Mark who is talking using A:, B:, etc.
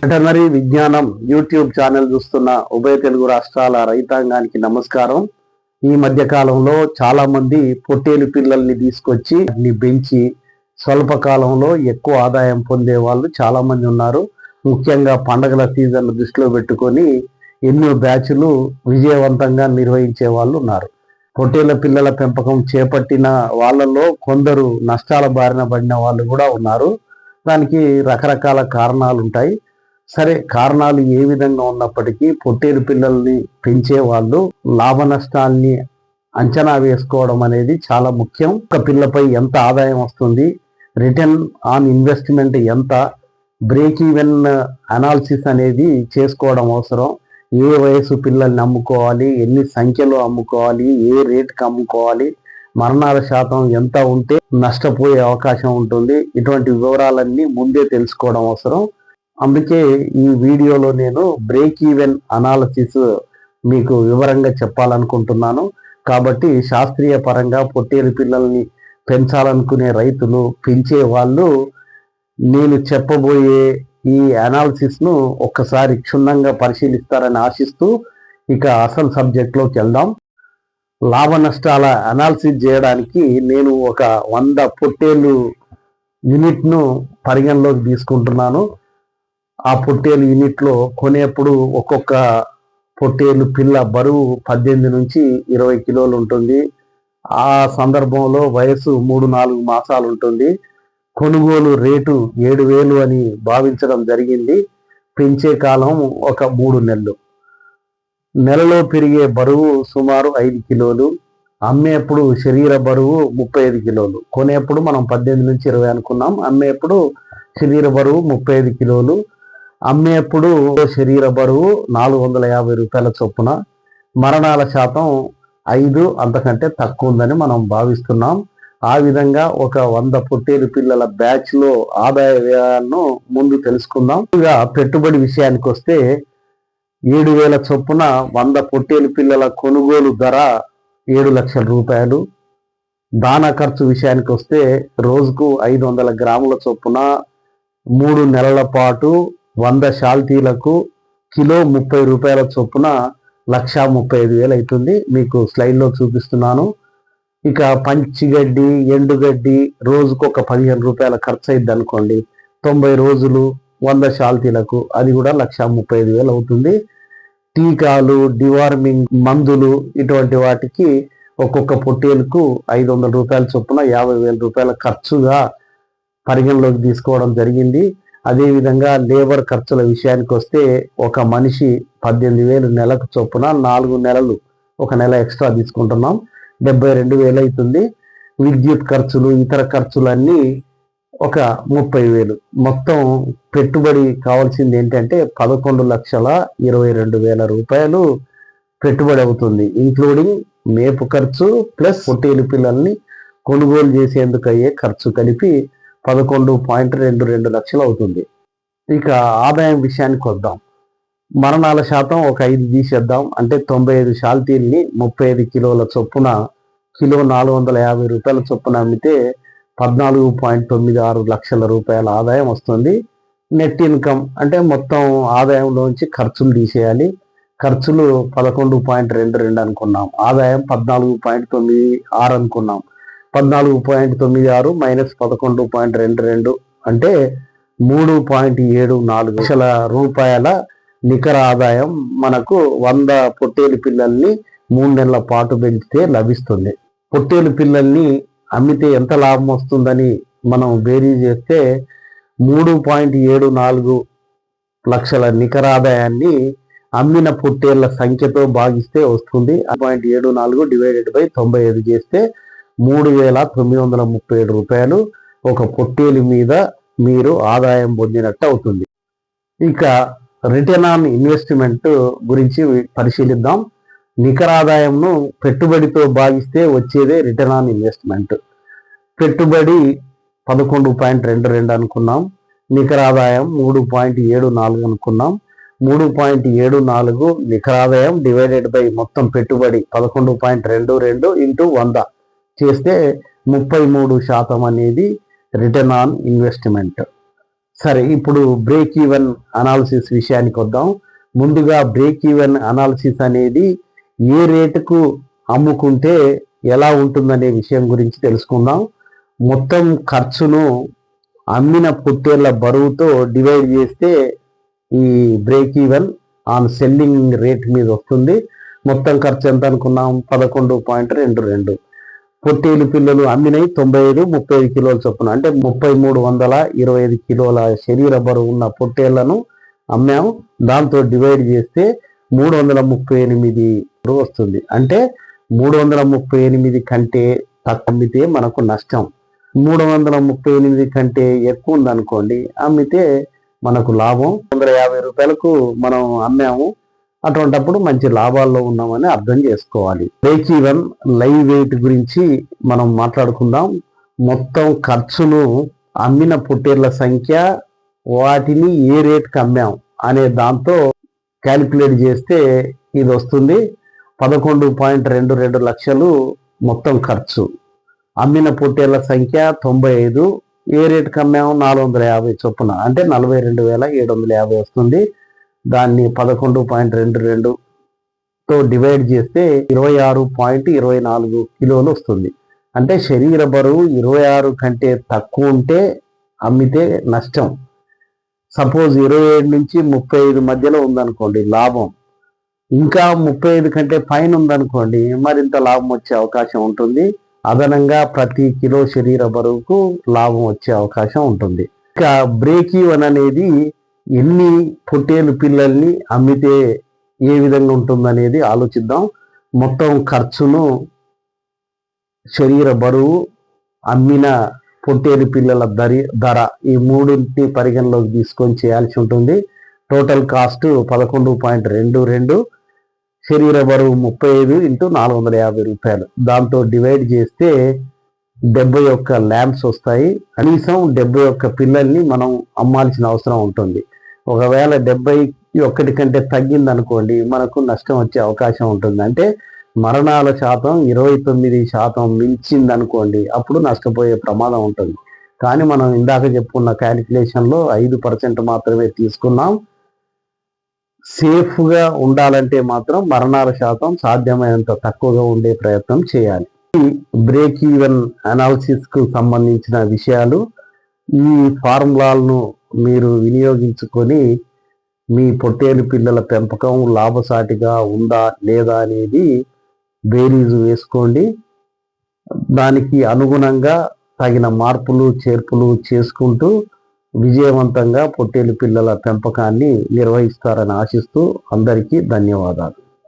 A: Veterinary విజ్ఞానం YouTube channel చూస్తున్న ఉభయ తెలుగు రాష్ట్రాల రైతాంగానికి నమస్కారం. ఈ మధ్య కాలంలో చాలా మంది పొట్టేలు పిల్లల్ని తీసుకొచ్చి వాటిని పెంచి స్వల్ప కాలంలో ఎక్కువ ఆదాయం పొందే వాళ్ళు చాలా మంది ఉన్నారు. ముఖ్యంగా పండగల సీజన్ దృష్టిలో పెట్టుకొని ఎన్నో బ్యాచ్లు విజయవంతంగా నిర్వహించే వాళ్ళు ఉన్నారు. పొట్టేళ్ళ పిల్లల పెంపకం చేపట్టిన వాళ్ళలో కొందరు నష్టాల బారిన పడిన వాళ్ళు కూడా ఉన్నారు. దానికి రకరకాల కారణాలు ఉంటాయి సరే కారణాలు ఏ విధంగా ఉన్నప్పటికీ పొట్టేరు పిల్లల్ని పెంచే వాళ్ళు లాభ నష్టాల్ని అంచనా వేసుకోవడం అనేది చాలా ముఖ్యం. ఒక పిల్లపై ఎంత ఆదాయం వస్తుంది రిటర్న్ ఆన్ ఇన్వెస్ట్మెంట్ ఎంత బ్రేక్ ఈవెన్ అనాలిసిస్ అనేది చేసుకోవడం అవసరం. ఏ వయసు పిల్లల్ని అమ్ముకోవాలి ఎన్ని సంఖ్యలో అమ్ముకోవాలి ఏ రేట్కి అమ్ముకోవాలి మరణాల శాతం ఎంత ఉంటే నష్టపోయే అవకాశం ఉంటుంది. ఇటువంటి వివరాలన్నీ ముందే తెలుసుకోవడం అవసరం. అందుకే ఈ వీడియోలో నేను బ్రేక్ ఈవెన్ అనాలసిస్ మీకు వివరంగా చెప్పాలనుకుంటున్నాను. కాబట్టి శాస్త్రీయ పరంగా పొట్టేలు పిల్లల్ని పెంచాలనుకునే రైతులు పెంచే వాళ్ళు నేను చెప్పబోయే ఈ అనాలిసిస్ను ఒక్కసారి క్షుణ్ణంగా పరిశీలిస్తారని ఆశిస్తూ ఇక అసలు సబ్జెక్ట్లోకి వెళ్దాం. లాభ నష్టాల అనాలిసిస్ చేయడానికి నేను ఒక వంద పొట్టేలు యూనిట్ను పరిగణలోకి తీసుకుంటున్నాను. ఆ పొట్టేలు యూనిట్లో కొనేప్పుడు ఒక్కొక్క పొట్టేలు పిల్ల బరువు పద్దెనిమిది నుంచి ఇరవై కిలోలు ఉంటుంది. ఆ సందర్భంలో వయసు మూడు నాలుగు మాసాలు ఉంటుంది. కొనుగోలు రేటు ఏడు వేలు అని భావించడం జరిగింది. పెంచే కాలం ఒక మూడు నెలలు. నెలలో పెరిగే బరువు సుమారు ఐదు కిలోలు. అమ్మేప్పుడు శరీర బరువు ముప్పై ఐదు కిలోలు. కొనేప్పుడు మనం పద్దెనిమిది నుంచి ఇరవై అనుకున్నాం. అమ్మేప్పుడు శరీర బరువు ముప్పై ఐదు కిలోలు. అమ్మేప్పుడు శరీర బరువు నాలుగు వందల యాభై రూపాయల చొప్పున. మరణాల శాతం ఐదు అంతకంటే తక్కువ ఉందని మనం భావిస్తున్నాం. ఆ విధంగా ఒక వంద పొట్టేరు పిల్లల బ్యాచ్లో ఆదాయ వ్యయాలను ముందు తెలుసుకుందాం. ఇక పెట్టుబడి విషయానికి వస్తే ఏడు వేల చొప్పున వంద పొట్టేలు పిల్లల కొనుగోలు ధర ఏడు లక్షల రూపాయలు. దానా ఖర్చు విషయానికి వస్తే రోజుకు ఐదు వందల గ్రాముల చొప్పున మూడు నెలల పాటు వంద షాల్తీలకు కిలో ముప్పై రూపాయల చొప్పున లక్షా ముప్పై ఐదు వేలు అవుతుంది. మీకు స్లైడ్లో చూపిస్తున్నాను. ఇక పంచిగడ్డి ఎండుగడ్డి రోజుకు ఒక పదిహేను రూపాయల ఖర్చు అయింది అనుకోండి తొంభై రోజులు వంద షాల్తీలకు అది కూడా లక్ష ముప్పై ఐదు వేలు అవుతుంది. టీకాలు డివార్మింగ్ మందులు ఇటువంటి వాటికి ఒక్కొక్క పొట్టేలకు ఐదు వందల రూపాయల చొప్పున యాభై వేల రూపాయల ఖర్చుగా పరిగణలోకి తీసుకోవడం జరిగింది. అదేవిధంగా లేబర్ ఖర్చుల విషయానికి వస్తే ఒక మనిషి పద్దెనిమిది వేలు నెలకు చొప్పున నాలుగు నెలలు ఒక నెల ఎక్స్ట్రా తీసుకుంటున్నాం. డెబ్బై రెండు వేలు అవుతుంది విద్యుత్ ఖర్చులు ఇతర ఖర్చులన్నీ ఒక ముప్పై వేలు. మొత్తం పెట్టుబడి కావాల్సింది ఏంటంటే పదకొండు లక్షల ఇరవై రెండు వేల రూపాయలు పెట్టుబడి అవుతుంది. ఇంక్లూడింగ్ మేపు ఖర్చు ప్లస్ పొట్టేలు పిల్లల్ని కొనుగోలు చేసేందుకు అయ్యే ఖర్చు కలిపి పదకొండు పాయింట్ రెండు రెండు లక్షలు అవుతుంది. ఇక ఆదాయం విషయానికి వద్దాం. మరణాల శాతం ఒక ఐదు తీసేద్దాం. అంటే తొంభై ఐదు షాల్తీల్ని ముప్పై ఐదు కిలోల చొప్పున కిలో నాలుగు వందల యాభై రూపాయల చొప్పున అమ్మితే పద్నాలుగు పాయింట్ తొమ్మిది ఆరు లక్షల రూపాయల ఆదాయం వస్తుంది. నెట్ ఇన్కమ్ అంటే మొత్తం ఆదాయంలోంచి ఖర్చులు తీసేయాలి. ఖర్చులు పదకొండు పాయింట్ రెండు రెండు అనుకున్నాం. ఆదాయం పద్నాలుగు పాయింట్ తొమ్మిది ఆరు అనుకున్నాం. పద్నాలుగు పాయింట్ తొమ్మిది ఆరు మైనస్ పదకొండు పాయింట్ రెండు రెండు అంటే మూడు పాయింట్ ఏడు నాలుగు లక్షల రూపాయల నికర ఆదాయం మనకు వంద పొట్టేలు పిల్లల్ని మూడు నెలల పాటు పెంచితే లభిస్తుంది. పొట్టేలు పిల్లల్ని అమ్మితే ఎంత లాభం వస్తుందని మనం బేరీ చేస్తే మూడు పాయింట్ ఏడు నాలుగు లక్షల నికర ఆదాయాన్ని అమ్మిన పొట్టేళ్ళ సంఖ్యతో భాగిస్తే వస్తుంది. పాయింట్ ఏడు నాలుగు డివైడెడ్ బై తొంభై ఐదు చేస్తే మూడు వేల తొమ్మిది వందల ముప్పై ఏడు రూపాయలు ఒక పొట్టేలు మీద మీరు ఆదాయం పొందినట్టు అవుతుంది. ఇక రిటర్న్ ఆన్ ఇన్వెస్ట్మెంట్ గురించి పరిశీలిద్దాం. నికర ఆదాయంను పెట్టుబడితో భాగిస్తే వచ్చేదే రిటర్న్ ఆన్ ఇన్వెస్ట్మెంట్. పెట్టుబడి పదకొండు పాయింట్ రెండు రెండు అనుకున్నాం. నికర ఆదాయం మూడు పాయింట్ ఏడు నాలుగు అనుకున్నాం. మూడు పాయింట్ ఏడు నాలుగు నికర ఆదాయం డివైడెడ్ బై మొత్తం పెట్టుబడి పదకొండు పాయింట్ రెండు రెండు ఇంటూ వంద చేస్తే ముప్పై మూడు శాతం అనేది రిటర్న్ ఆన్ ఇన్వెస్ట్మెంట్. సరే ఇప్పుడు బ్రేక్ ఈవెన్ అనాలిసిస్ విషయానికి వద్దాం. ముందుగా బ్రేక్ ఈవెన్ అనాలిసిస్ అనేది ఏ రేటుకు అమ్ముకుంటే ఎలా ఉంటుందనే విషయం గురించి తెలుసుకుందాం. మొత్తం ఖర్చును అమ్మిన పుట్టేళ్ళ బరువుతో డివైడ్ చేస్తే ఈ break even on selling rate మీద వస్తుంది. మొత్తం ఖర్చు ఎంత అనుకున్నాం? పదకొండు పాయింట్ రెండు రెండు. పొట్టేలు పిల్లలు అమ్మినవి తొంభై ఐదు ముప్పై ఐదు కిలోల చొప్పున. అంటే ముప్పై మూడు వందల ఇరవై ఐదు కిలోల శరీర బరువు ఉన్న పొట్టేళ్ళను అమ్మాము. దాంతో డివైడ్ చేస్తే మూడు వందల ముప్పై ఎనిమిది వస్తుంది. అంటే మూడు వందల ముప్పై ఎనిమిది కంటే తక్కువ అమ్మితే మనకు నష్టం. మూడు వందల ముప్పై ఎనిమిది కంటే ఎక్కువ ఉందనుకోండి అమ్మితే మనకు లాభం. వందల యాభై రూపాయలకు మనం అమ్మాము. అటువంటప్పుడు మంచి లాభాల్లో ఉన్నామని అర్థం చేసుకోవాలి. బ్రేక్ ఈవెన్ లైవ్ వెయిట్ గురించి మనం మాట్లాడుకుందాం. మొత్తం ఖర్చును అమ్మిన పుట్టేళ్ళ సంఖ్య వాటిని ఏ రేట్కి అమ్మాం అనే దాంతో క్యాలిక్యులేట్ చేస్తే ఇది వస్తుంది. పదకొండు పాయింట్ రెండు రెండు లక్షలు మొత్తం ఖర్చు. అమ్మిన పొట్టేళ్ళ సంఖ్య తొంభై ఐదు. ఏ రేటుకి అమ్మాము నాలుగు వందల యాభై చొప్పున. అంటే నలభై రెండు వేల ఏడు వందల యాభై వస్తుంది. దాన్ని పదకొండు పాయింట్ రెండు రెండుతో డివైడ్ చేస్తే ఇరవై ఆరు పాయింట్ ఇరవై నాలుగు కిలోలు వస్తుంది. అంటే శరీర బరువు ఇరవై ఆరు కంటే తక్కువ ఉంటే అమ్మితే నష్టం. సపోజ్ ఇరవై ఏడు నుంచి ముప్పై ఐదు మధ్యలో ఉందనుకోండి లాభం. ఇంకా ముప్పై ఐదు కంటే పైన ఉందనుకోండి మరింత లాభం వచ్చే అవకాశం ఉంటుంది. అదనంగా ప్రతి కిలో శరీర బరువుకు లాభం వచ్చే అవకాశం ఉంటుంది. ఇక బ్రేక్ ఈవెన్ అనేది ఎన్ని పొట్టేలు పిల్లల్ని అమ్మితే ఏ విధంగా ఉంటుందనేది ఆలోచిద్దాం. మొత్తం ఖర్చును శరీర బరువు అమ్మిన పొట్టేలు పిల్లల దరి ధర ఈ మూడింటి పరిగణలోకి తీసుకొని చేయాల్సి ఉంటుంది. టోటల్ కాస్ట్ పదకొండు పాయింట్ రెండు రెండు శరీర బరువు ముప్పై ఐదు ఇంటూ నాలుగు వందల యాభై రూపాయలు. దాంతో డివైడ్ చేస్తే డెబ్బై ఒక్క ల్యాంప్స్ వస్తాయి. కనీసం డెబ్బై ఒక్క పిల్లల్ని మనం అమ్మాల్సిన అవసరం ఉంటుంది. ఒకవేళ డెబ్బై ఒకటి కంటే తగ్గింది అనుకోండి మనకు నష్టం వచ్చే అవకాశం ఉంటుంది. అంటే మరణాల శాతం ఇరవై తొమ్మిది శాతం మించింది అనుకోండి అప్పుడు నష్టపోయే ప్రమాదం ఉంటుంది. కానీ మనం ఇందాక చెప్పుకున్న క్యాలిక్యులేషన్లో ఐదు పర్సెంట్ మాత్రమే తీసుకున్నాం. సేఫ్గా ఉండాలంటే మాత్రం మరణాల శాతం సాధ్యమైనంత తక్కువగా ఉండే ప్రయత్నం చేయాలి. బ్రేక్ ఈవెన్ అనాలిసిస్కు సంబంధించిన విషయాలు ఈ ఫార్ములాలను మీరు వినియోగించుకొని మీ పొట్టేలు పిల్లల పెంపకం లాభసాటిగా ఉందా లేదా అనేది బేరీజు వేసుకోండి. దానికి అనుగుణంగా తగిన మార్పులు చేర్పులు చేసుకుంటూ విజయవంతంగా పొట్టేలు పిల్లల పెంపకాన్ని నిర్వహిస్తారని ఆశిస్తూ అందరికీ ధన్యవాదాలు.